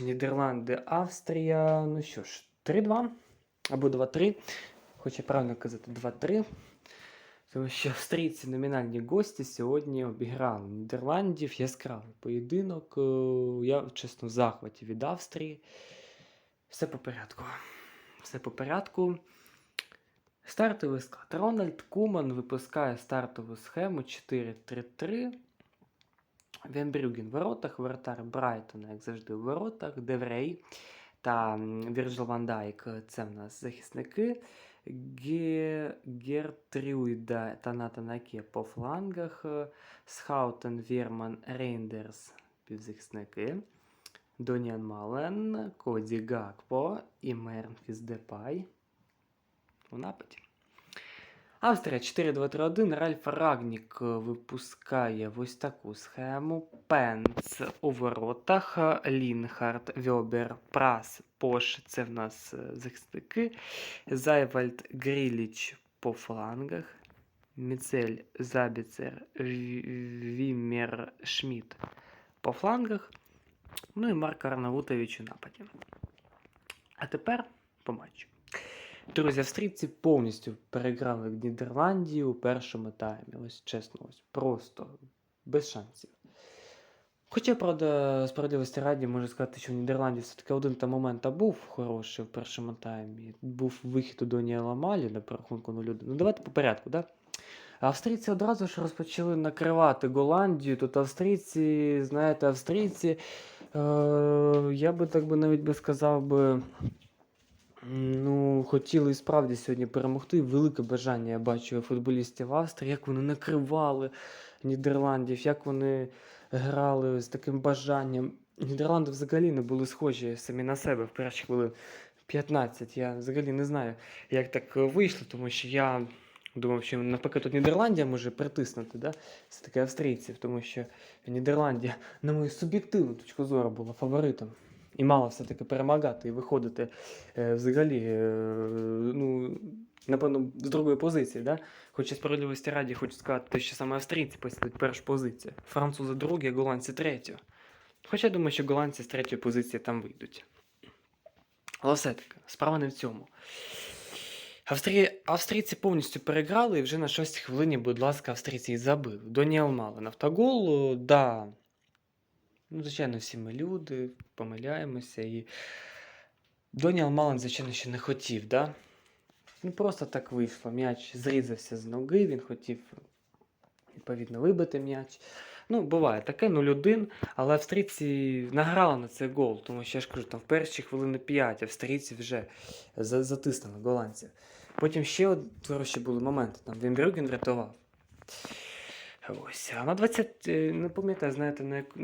Нідерланди, Австрія. Ну що ж, 3-2 або 2-3. Хоча правильно казати 2-3. Тому що австрійці номінальні гості сьогодні обіграли Нідерландів. Яскравий поєдинок. Е, Я чесно в захваті від Австрії. Все по порядку. Все по порядку. Стартовий склад. Рональд Куман випускає стартову схему 4-3-3. Венбрюген в воротах, воротар Брайтона, як завжди, в воротах, Деврей та Вірджил Ван Дайк – це в нас захисники. Ге... Гертрюйда та Натанаке по флангах, е, Схаутен, Вірман, Рейндерс півзахисники. Доніан Мален, Коді Гакпо і Мернфіс Депай у нападі. Австрія 4-2-3-1. Ральф Рагнік е, випускає ось таку схему. Пенц у воротах, е, Лінхард, Вьобер, Прас, Пош це в нас е, захисники. Зайвальд, Гріліч по флангах. Міцель, Забіцер, Ві- Вімер, Шмідт по флангах. Ну і Марк Арнаутович у нападі. А тепер по матчу. Друзі, австрійці повністю переграли в Нідерландії у першому таймі. Ось чесно, ось просто без шансів. Хоча, правда, справедливості раді можу сказати, що в Нідерланді все-таки один там момент був хороший в першому таймі. Був вихід у Доніела Малі на рахунку 0-1. Ну давайте по порядку, да? Австрійці одразу ж розпочали накривати Голландію. Тут австрійці, знаєте, австрійці, е, я би так би навіть би сказав би. Ну, хотіли справді сьогодні перемогти. Велике бажання я бачу футболістів Австрії, як вони накривали Нідерландів, як вони грали з таким бажанням. Нідерланди взагалі не були схожі самі на себе в перші хвилин 15. Я взагалі не знаю, як так вийшло, тому що я думав, що навпаки тут Нідерландія може притиснути, да? все таки австрійців, тому що Нідерландія, на мою суб'єктивну точку зору, була фаворитом. І мала все-таки перемагати і виходити е, взагалі, е, ну, напевно, з другої позиції. Да? Хоча справедливості раді хочу сказати, що саме австрійці посідуть першу позицію. Французи другу, а голландці третю. Хоча я думаю, що голландці з третьої позиції там вийдуть. Але все-таки, справа не в цьому. Австрі... Австрійці повністю переграли, і вже на шостій хвилині, будь ласка, австрійці і забив. Доніел Мален автогол, да. Ну, звичайно, всі ми люди, помиляємося. І Доніал Мален, звичайно, ще не хотів, да? Ну, просто так вийшло. М'яч зрізався з ноги, він хотів, відповідно, вибити м'яч. Ну, буває таке 0-1, але австрійці награли на цей гол, тому що я ж кажу, там в перші хвилини 5 австрійці вже затиснули голландців. Потім ще от, хороші були моменти, там Вінбрюген врятував. Ось, а на 20, е, не пам'ятаю, знаєте, на яку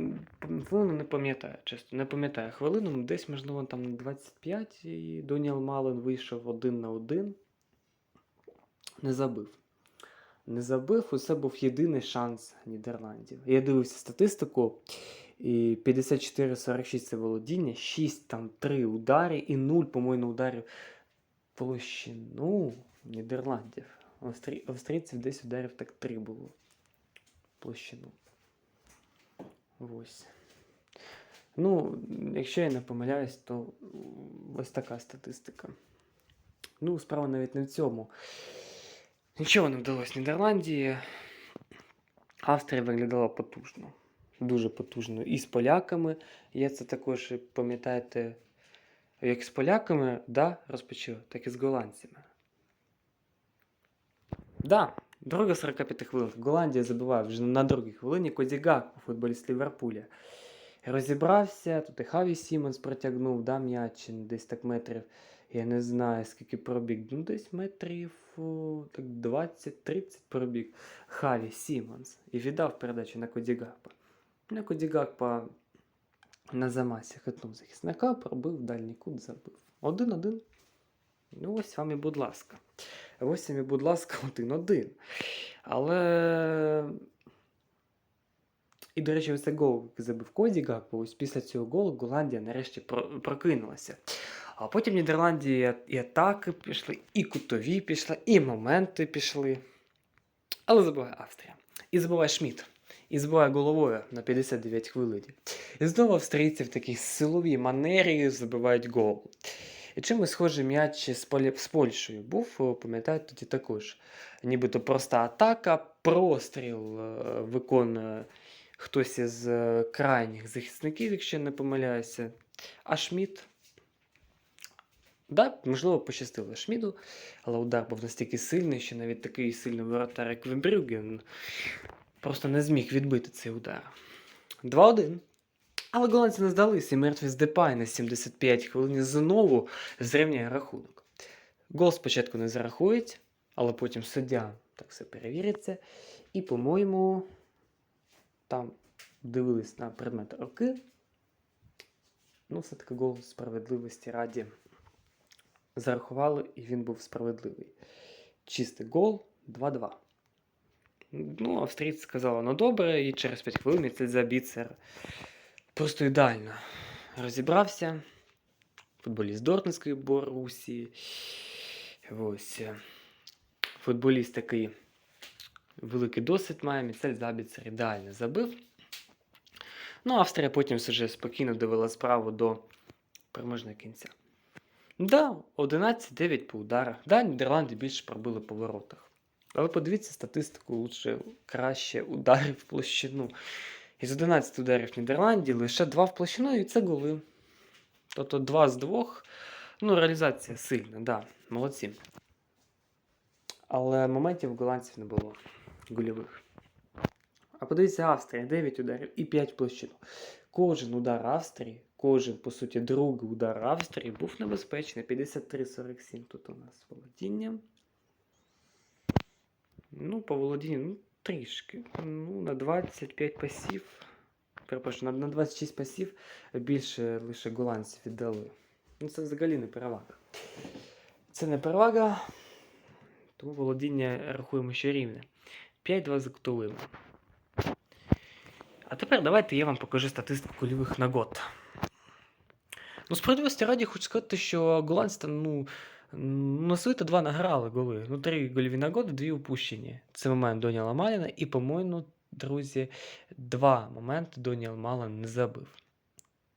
хвилину не пам'ятаю, чесно, не пам'ятаю хвилину, ну, десь, можливо, там на 25 і Доніал Мален вийшов один на один. Не забив. Не забив, усе був єдиний шанс Нідерландів. Я дивився статистику, і 54-46 це володіння, 6 там 3 удари і 0, по-моєму, ударів площину Нідерландів. Австрійців десь ударів так 3 було площину. Ось. Ну, якщо я не помиляюсь, то ось така статистика. Ну, справа навіть не в цьому. Нічого не вдалося Нідерландії. Австрія виглядала потужно. Дуже потужно. І з поляками. Я це також, пам'ятаєте, як з поляками да, розпочав, так і з голландцями. Да, друга 45 хвилин. Голландія забиває вже на другій хвилині Кодігак, футболіст Ліверпуля. Розібрався, тут і Хаві Сімонс протягнув, да, м'яч десь так метрів. Я не знаю, скільки пробіг. Ну, десь метрів так 20-30 пробіг. Хаві Сімонс. І віддав передачу на Кодігакпа. На Кодігакпа на замасі хитнув захисника, пробив дальній кут, забив. Один-один. Ну, ось вам і будь ласка. Ось вам і, будь ласка, один-один. Але. І, до речі, ось цей гол забив Коді Гакпо, ось після цього голу Голландія нарешті прокинулася. А потім в Нідерландії і атаки пішли, і кутові пішли, і моменти пішли. Але забуває Австрія. І забуває Шмідт. і збиває головою на 59 хвилині. І знову австрійці в такій силовій манері забивають гол. І чимось схожий м'яч з, Полі... з Польщею був, о, пам'ятаєте, тоді також. Нібито проста атака, простріл е, виконує хтось із е, крайніх захисників, якщо не помиляюся. А Шміт. Да, можливо, пощастило Шміду, але удар був настільки сильний, що навіть такий сильний воротар, як Вебрюген, просто не зміг відбити цей удар. 2-1. Але голландці не здалися, і мертві з Депай на 75 хвилин знову зрівняє рахунок. Гол спочатку не зарахують, але потім суддя так все перевіриться. І, по-моєму, там дивились на предмет руки. Ну, все-таки гол справедливості раді зарахували, і він був справедливий. Чистий гол 2-2. Ну, австрійці сказали, ну добре, і через 5 хвилин цей забіцер просто ідеально розібрався. Футболіст Дортмундської Борусі. Ось. Футболіст такий великий досвід має, Міцель Забіцер ідеально забив. Ну, Австрія потім все ж спокійно довела справу до переможного кінця. Да, 11-9 по ударах. Да, Нідерланди більше пробили по воротах. Але подивіться статистику лучше краще ударів в площину. Із 11 ударів Нідерландів лише 2 в площину, і це голи. Тобто 2 з 2. Ну, реалізація сильна, да, молодці. Але моментів голландців не було гольових. А подивіться, Австрія 9 ударів і 5 в площину. Кожен удар Австрії, кожен, по суті, другий удар Австрії був небезпечний. 53-47 тут у нас володіння. Ну, по володінню, ну, трішки. Ну, на 25 пасів. Перепрошую, на, на 26 пасів більше лише голландців віддали. Ну, це взагалі не перевага. Це не перевага, тому володіння рахуємо ще рівне. 5-2 за кутовими. А тепер давайте я вам покажу статистику кульових нагод. Ну, справедливості раді хочу сказати, що голландці ну, свої два награли голи. Ну, три гольові нагоди, дві упущені. Це момент Доніала Маліна, і, по-моєму, друзі, два моменти Доніал Малин не забив.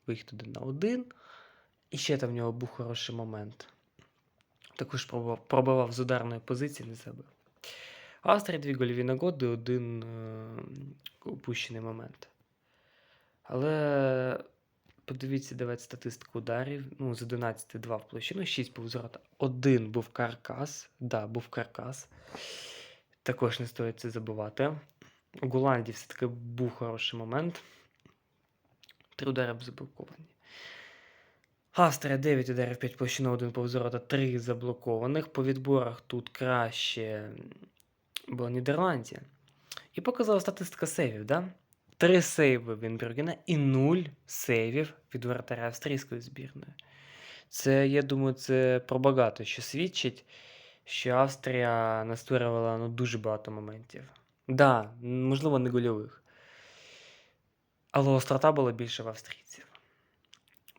Вихід один на один. І ще там в нього був хороший момент. Також пробував, пробивав з ударної позиції, не забив. Австрія дві гольові нагоди, один е, упущений момент. Але подивіться, давайте статистику ударів. Ну, з 11 2 в площину, 6 був з. Один був каркас. Да, був каркас. Також не стоїть це забувати. У Голландії все-таки був хороший момент. Три удари заблоковані. Австрія 9 ударів 5 площину, 1 повз ворота, 3 заблокованих. По відборах тут краще була Нідерландія. І показала статистика сейвів, да? Три сейви Вінбергена і нуль сейвів від воротаря австрійської збірної. Це, я думаю, це про багато що свідчить, що Австрія настворювала ну, дуже багато моментів. Да, можливо, не гольових. Але острота була більше в австрійців.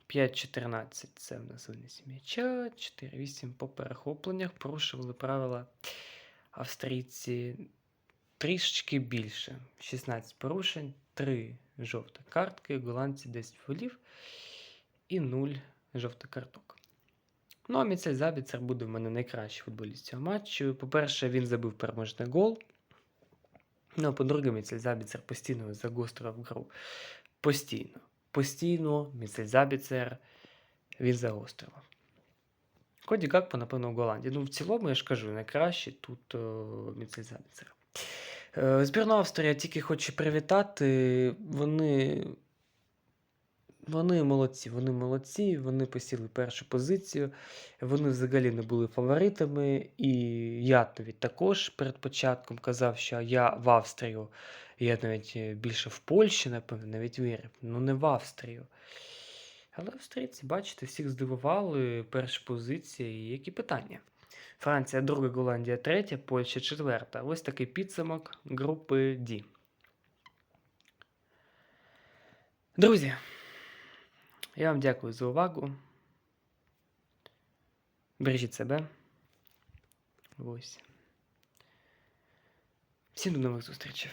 5-14 це в нас винесі м'яча, 4-8 по перехопленнях порушували правила австрійці трішечки більше. 16 порушень, 3 жовті картки, голландці 10 фолів і 0 жовтих карток. Ну, а Міцель Забіцер буде в мене найкращий футболіст цього матчу. По-перше, він забив переможний гол. Ну, а по-друге, Міцель Забіцер постійно загострював гру. Постійно. Постійно Міцель Забіцер він загострював. Коді Гакпо, напевно, в Голландії. Ну, в цілому, я ж кажу, найкраще тут о, Міцель Забіцер. Е, Збірну Австрія тільки хочу привітати. Вони. Вони молодці, вони молодці, вони посіли першу позицію. Вони взагалі не були фаворитами. І я навіть також перед початком казав, що я в Австрію, я навіть е, більше в Польщі, напевно, навіть вірив, ну не в Австрію. Але австрійці, бачите, всіх здивували перші позиції. Які питання? Франція друга, Голландія третя, Польща четверта. Ось такий підсумок групи D. Друзі, я вам дякую за увагу. Бережіть себе. Ось. Всім до нових зустрічей.